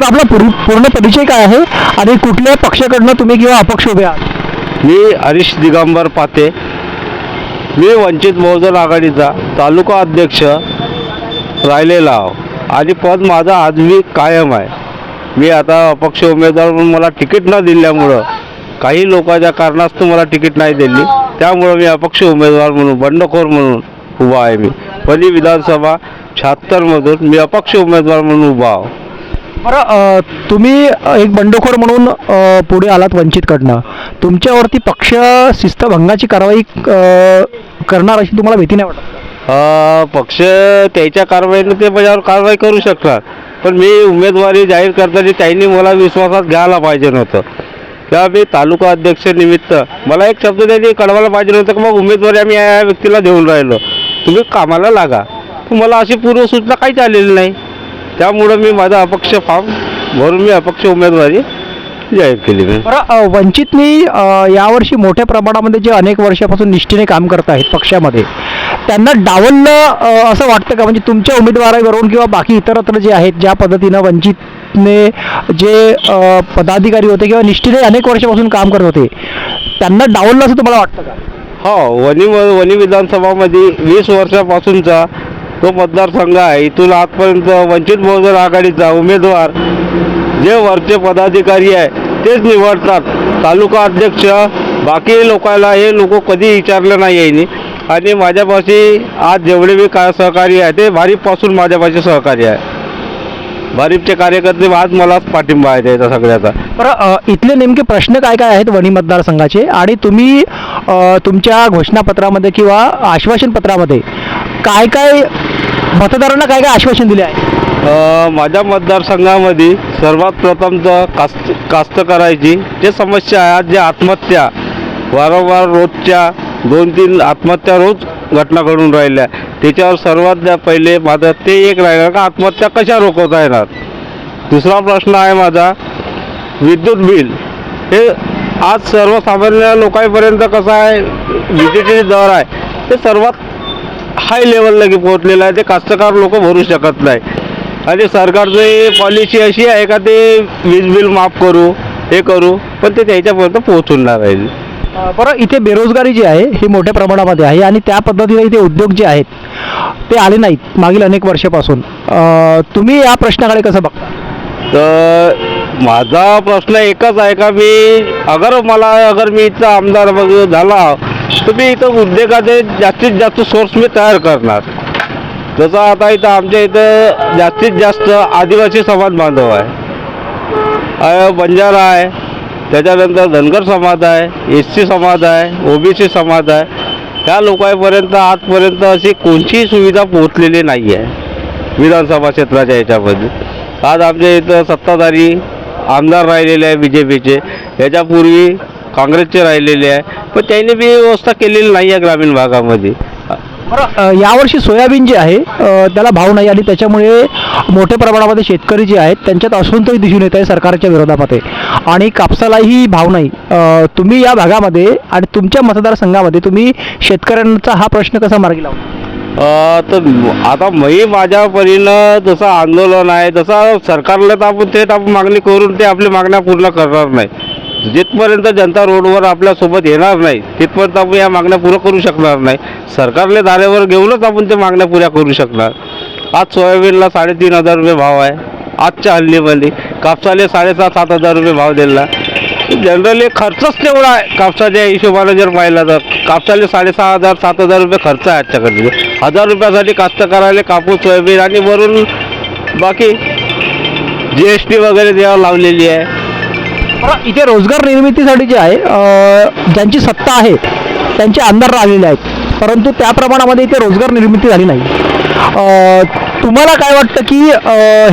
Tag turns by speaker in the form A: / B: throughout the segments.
A: तर आपला पूर्ण पूर्ण परिचय काय आहे आणि कुठल्या पक्षाकडनं तुम्ही किंवा अपक्ष उभे आहात?
B: मी हरीश दिगंबर पाते. मी वंचित बहुजन आघाडीचा तालुका अध्यक्ष राहिलेला आहो. आणि पद माझा आज मी कायम आहे. मी आता अपक्ष उमेदवार म्हणून मला तिकीट न दिल्यामुळं काही लोकांच्या कारणास्तव मला तिकीट नाही दिली. त्यामुळं मी अपक्ष उमेदवार म्हणून बंडखोर म्हणून उभा आहे मी. पली विधानसभा शहात्तरमधून मी अपक्ष उमेदवार म्हणून उभा आहो.
A: बरं तुम्ही एक बंडखोर म्हणून पुढे आलात वंचितकडनं तुमच्यावरती पक्ष शिस्तभंगाची कारवाई करणार अशी तुम्हाला भीती नाही वाटत?
B: पक्ष त्याच्या कारवाईने ते माझ्यावर कारवाई करू शकतात. पण मी उमेदवारी जाहीर करताना त्यांनी मला विश्वासात घ्यायला पाहिजे नव्हतं. तेव्हा मी तालुका अध्यक्ष निमित्त मला एक शब्द त्यांनी कळवायला पाहिजे नव्हतं की मग उमेदवारी आम्ही या व्यक्तीला देऊन राहिलो. तुम्ही कामाला लागा. तुम्हाला मला अशी पूर्वसूचना काहीच आलेली नाही. त्यामुळं मी माझा अपक्ष फॉर्म भरून मी अपक्ष उमेदवारी जाहीर केली मी.
A: बरं अ, वंचितनी अ, यावर्षी मोठ्या प्रमाणामध्ये जे अनेक वर्षापासून निष्ठेने काम करत आहेत पक्षामध्ये त्यांना डावललं अ, असं वाटतं का? म्हणजे तुमच्या उमेदवारावरून किंवा बाकी इतरत्र जे आहेत ज्या पद्धतीनं वंचितने जे अ, पदाधिकारी होते किंवा निष्ठेने अनेक वर्षापासून काम करत होते त्यांना डावललं असं तुम्हाला वाटतं का?
B: हो वनी वनी विधानसभामध्ये वीस वर्षापासूनचा तो मतदारसंघ आहे. इथून आजपर्यंत वंचित बहुजन आघाडीचा उमेदवार जे वरचे पदाधिकारी आहे तेच निवडतात. तालुका अध्यक्ष बाकी लोकांना हे लोक कधी विचारलं नाही आहे आणि माझ्यापाशी आज जेवढे बी काय सहकारी आहे ते भारीपपासून माझ्यापाशी सहकारी आहे. भारीपचे कार्यकर्ते आज मलाच पाठिंबा आहे त्याचा सगळ्याचा.
A: बरं इथले नेमके प्रश्न काय काय आहेत वणी मतदारसंघाचे? आणि तुम्ही तुमच्या घोषणापत्रामध्ये किंवा आश्वासन पत्रामध्ये काय काय मतदारांना काय काय आश्वासन दिले आहे?
B: अ, माझ्या मतदारसंघामध्ये सर्वात प्रथम तर कास्त कास्तकारायची जे समस्या आहेत जे आत्महत्या वारंवार रोजच्या दोन तीन आत्महत्या रोज घटना घडून राहिल्या. त्याच्यावर सर्वात पहिले माझं ते एक राहिलं का आत्महत्या कशा रोखवता येणार? दुसरा प्रश्न आहे माझा विद्युत बिल. हे आज सर्वसामान्य लोकांपर्यंत कसं आहे विजेचे दर आहे ते सर्वात हाय लेवलला की पोहोचलेलं आहे. ते कास्तकार लोक भरू शकत नाही. आणि सरकारची पॉलिसी अशी आहे का ते वीज बिल माफ करू हे करू पण ते त्याच्यापर्यंत पोहोचून नाही राहील
A: बरं इथे बेरोजगारी जी आहे ही मोठ्या प्रमाणामध्ये आहे आणि त्या पद्धतीने इथे उद्योग जे आहेत ते आले नाहीत मागील अनेक वर्षापासून. तुम्ही या प्रश्नाकडे कसं बघता?
B: तर माझा प्रश्न एकच आहे का मी अगर मला अगर मी इथं आमदार झाला तुम्ही इथं उद्योगाचे जास्तीत जास्त सोर्स मी तयार करणार. जसं आता इथं आमच्या इथं जास्तीत जास्त आदिवासी समाज बांधव आहे. बंजारा आहे त्याच्यानंतर धनगर समाज आहे एस सी समाज आहे ओबीसी समाज आहे. त्या लोकांपर्यंत आजपर्यंत अशी कोणतीही सुविधा पोहोचलेली नाही आहे विधानसभा क्षेत्राच्या याच्यामध्ये. आज आमच्या इथं सत्ताधारी आमदार राहिलेले आहे बी जे पीचे याच्यापूर्वी काँग्रेसचे राहिलेले आहे. पण त्यांनी बी व्यवस्था केलेली नाही आहे ग्रामीण भागामध्ये.
A: बरं यावर्षी सोयाबीन जे आहे अ, त्याला भाव नाही आणि त्याच्यामुळे मोठ्या प्रमाणामध्ये शेतकरी जे आहेत त्यांच्यात असंतोष दिसून येत आहे सरकारच्या विरोधामध्ये. आणि कापसालाही भाव नाही. अ, तुम्ही या भागामध्ये आणि तुमच्या मतदारसंघामध्ये तुम्ही शेतकऱ्यांचा हा प्रश्न कसा मार्गी लावला?
B: अ, तर आता मी माझ्या परीनं जसं आंदोलन आहे तसं सरकारला तर आपण थेट आपण मागणी करून ते आपल्या मागण्या पूर्ण करणार नाही. जिथपर्यंत जनता रोडवर आपल्यासोबत येणार नाही तिथपर्यंत आपण या मागण्या पुऱ्या करू शकणार नाही. सरकारने धारेवर घेऊनच आपण त्या मागण्या पुऱ्या करू शकणार. आज सोयाबीनला साडेतीन हजार रुपये भाव आहे. आजच्या हल्लीमध्ये कापसाले साडेसात सात हजार रुपये भाव दिला. जनरली खर्चच तेवढा आहे. कापसाच्या हिशोबाने जर पाहिला तर कापसाले साडेसहा हजार सात हजार रुपये खर्च आहे आजच्याकडे. हजार रुपयासाठी कास्तकाराले कापूस सोयाबीन आणि वरून बाकी जी एस टी वगैरे द्यावं लावलेली आहे.
A: बरं इथे रोजगार निर्मितीसाठी जे आहे ज्यांची सत्ता आहे त्यांचे आमदार राहिलेले आहेत. परंतु त्या प्रमाणामध्ये इथे रोजगार निर्मिती झाली नाही. तुम्हाला काय वाटतं की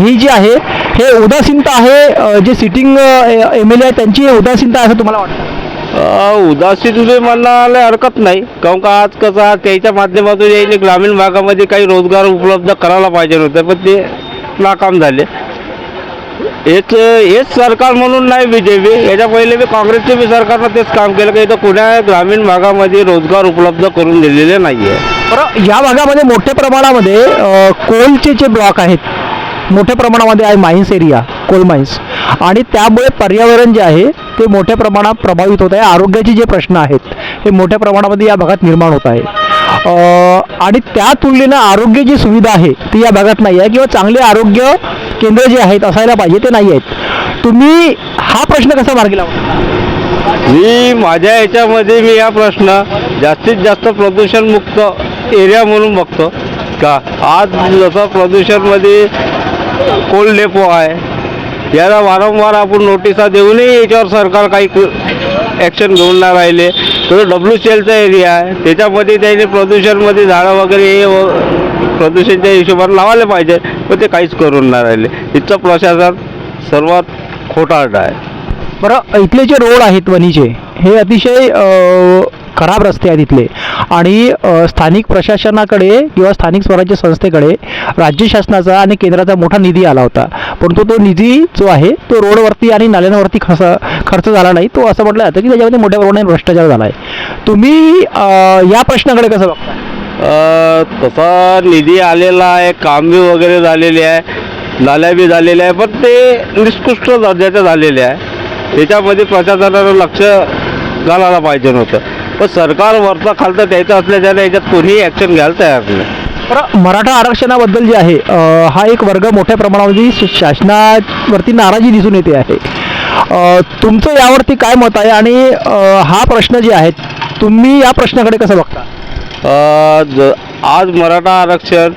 A: ही जी आहे हे उदासीनता आहे जे सिटिंग एम एल ए आहे त्यांची उदासीनता आहे असं तुम्हाला वाटतं?
B: उदासीन म्हणायला हरकत नाही. काहून का आज कसं त्याच्या माध्यमातून यायने ग्रामीण भागामध्ये काही रोजगार उपलब्ध करायला पाहिजे होते पण ते नाकाम झाले. हेच हेच सरकार म्हणून नाही बी जे पी याच्या पहिले बी काँग्रेसचे बी सरकारनं तेच काम केलं की इथं कुण्या ग्रामीण भागामध्ये रोजगार उपलब्ध करून दिलेले नाही आहे
A: बरं या भागामध्ये मोठ्या प्रमाणामध्ये अ, कोलचे जे ब्लॉक आहेत मोठ्या प्रमाणामध्ये आहे माइन्स एरिया कोल माइन्स. आणि त्यामुळे पर्यावरण जे आहे ते मोठ्या प्रमाणात प्रभावित होत आहे. आरोग्याचे जे प्रश्न आहेत हे मोठ्या प्रमाणामध्ये या भागात निर्माण होत आहे. आणि त्या तुलनेनं आरोग्य जी सुविधा आहे ती या भागात नाही आहे. किंवा चांगले आरोग्य केंद्र जे आहेत असायला पाहिजे ते नाही आहेत. तुम्ही हा प्रश्न कसा मार्गी लावला?
B: मी माझ्या याच्यामध्ये मी हा प्रश्न जास्तीत जास्त प्रदूषणमुक्त एरिया म्हणून बघतो. का आज जसं प्रदूषणमध्ये कोल्ड डेपो आहे याला वारंवार आपण नोटिसा देऊनही याच्यावर सरकार काही ॲक्शन घेऊन नाही राहिले. तो डब्ल्यू सी एलचा एरिया आहे. त्याच्यामध्ये त्याने प्रदूषणमध्ये झाडं वगैरे हे व- प्रदूषणच्या हिशोबाने लावायला पाहिजे पण ते काहीच करून नाही राहिले. इथचं प्रशासन सर्वात खोटारडा आहे.
A: बरं इथले जे रोड आहेत वणीचे हे अतिशय खराब रस्ते आहेत इथले. आणि स्थानिक प्रशासनाकडे किंवा स्थानिक स्वराज्य संस्थेकडे राज्य शासनाचा आणि केंद्राचा मोठा निधी आला होता. परंतु तो निधी जो आहे तो रोडवरती आणि नाल्यांवरती खर्च खर्च झाला नाही. तो असं म्हटलं जातं की त्याच्यामध्ये मोठ्या प्रमाणात भ्रष्टाचार झाला आहे. तुम्ही या प्रश्नाकडे कसं बघता?
B: तसा निधी आलेला आहे काम बी वगैरे झालेले आहे नाल्या बी झालेल्या आहे पण ते निष्कृष्ट दर्जाच्या झालेले आहे. त्याच्यामध्ये प्रशासनानं लक्ष घालायला पाहिजे नव्हतं. पण सरकार वरचा खालतं द्यायचं असल्याच्याने याच्यात कोणीही ॲक्शन घ्यायला तयार नाही.
A: बरं मराठा आरक्षणाबद्दल जे आहे अ, हा एक वर्ग मोठ्या प्रमाणामध्ये श- शासनावरती नाराजी दिसून येते आहे. अ, तुमचं यावरती काय मत आहे आणि अ, हा प्रश्न जे आहे तुम्ही या प्रश्नाकडे कसं बघता?
B: अ, ज आज मराठा आरक्षण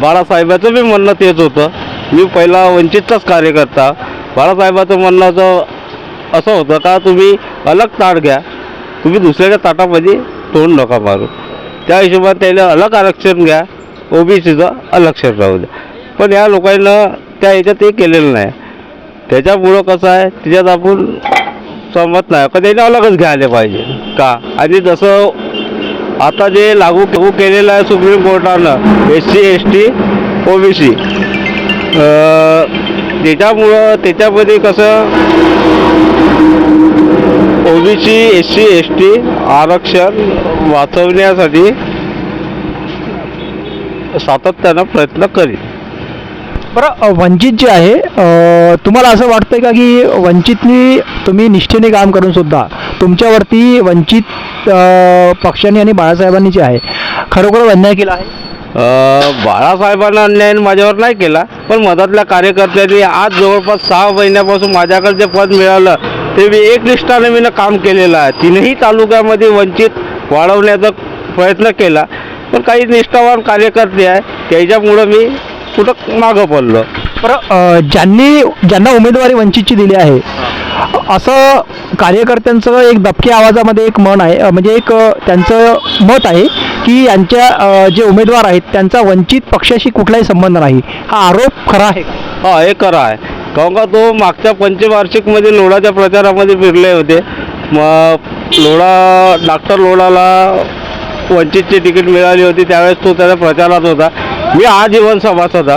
B: बाळासाहेबाचं बी म्हणणं तेच होतं. मी पहिला वंचितचाच कार्यकर्ता. बाळासाहेबाचं म्हणणं असं असं होतं का तुम्ही अलग ताट घ्या. तुम्ही दुसऱ्याच्या ताटामध्ये तोंड नका मारू. त्या हिशोबाने त्याला अलग आरक्षण घ्या. ओबीसीचं आरक्षण राहू द्या. पण या लोकांना त्या ह्याच्यात ते केलेलं नाही. त्याच्यामुळं कसं आहे त्याच्यात आपण सहमत नाही. का त्याने अलगच घ्यायला पाहिजे? का? आणि जसं आता जे लागू लागू केलेलं आहे supreme कोर्टानं S C S T OBC त्याच्यामुळं त्याच्यामध्ये कसं OBC S C S T आरक्षण वाचवण्यासाठी सातत्यानं प्रयत्न करीन
A: बरं वंचित जे आहे तुम्हाला असं वाटतंय का की वंचितनी तुम्ही निष्ठेने काम करून सुद्धा तुमच्यावरती वंचित पक्षाने आणि बाळासाहेबांनी जे आहे खरोखर अन्याय केला आहे?
B: बाळासाहेबांना अन्याय माझ्यावर नाही केला पण मधातल्या कार्यकर्त्यांनी आज जवळपास सहा महिन्यापासून माझ्याकडे जे पद मिळालं ते मी एक निष्ठाने मी काम केलेलं आहे. तीनही तालुक्यामध्ये वंचित वाढवण्याचा प्रयत्न केला. पण काही निष्ठावान कार्यकर्ते आहे त्याच्यामुळं मी कुठं मागं पडलो.
A: बरं अ, ज्यांनी ज्यांना उमेदवारी वंचितची दिली आहे असं कार्यकर्त्यांचं एक दबक्या आवाजामध्ये एक मन आहे म्हणजे एक त्यांचं मत आहे की यांच्या जे उमेदवार आहेत त्यांचा वंचित पक्षाशी कुठलाही संबंध नाही. हा आरोप खरा आहे?
B: हा हे खरं आहे. काहून का तो मागच्या पंचवार्षिकमध्ये लोढाच्या प्रचारामध्ये फिरले होते. मग लोढा डॉक्टर लोढाला वंचितची तिकीट मिळाली होती त्यावेळेस तो त्याच्या प्रचारात होता. मी आजीवन सभासद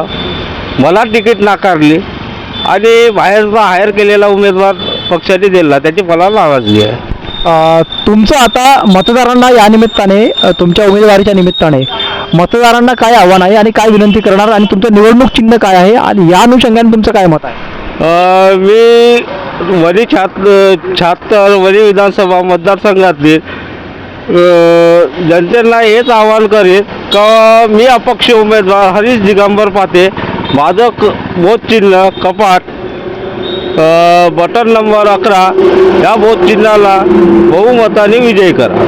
B: मला तिकीट नाकारली आणि बाहेरचा हायर केलेला उमेदवार पक्षाने दिला. त्याची मला नाराजगी आहे.
A: तुमचं आता मतदारांना या निमित्ताने तुमच्या उमेदवारीच्या निमित्ताने मतदारांना काय आव्हान आहे आणि काय विनंती करणार आणि तुमचं निवडणूक चिन्ह काय आहे आणि या अनुषंगाने तुमचं काय मत आहे?
B: मी वरी छात छात्तर वरी विधानसभा मतदारसंघातली. जनतेला हेच आवाहन करेन का मी अपक्ष उमेदवार हरीश दिगंबर पाते माझं क कपाट बटन नंबर अकरा या बोधचिन्हाला बहुमताने विजयी करा.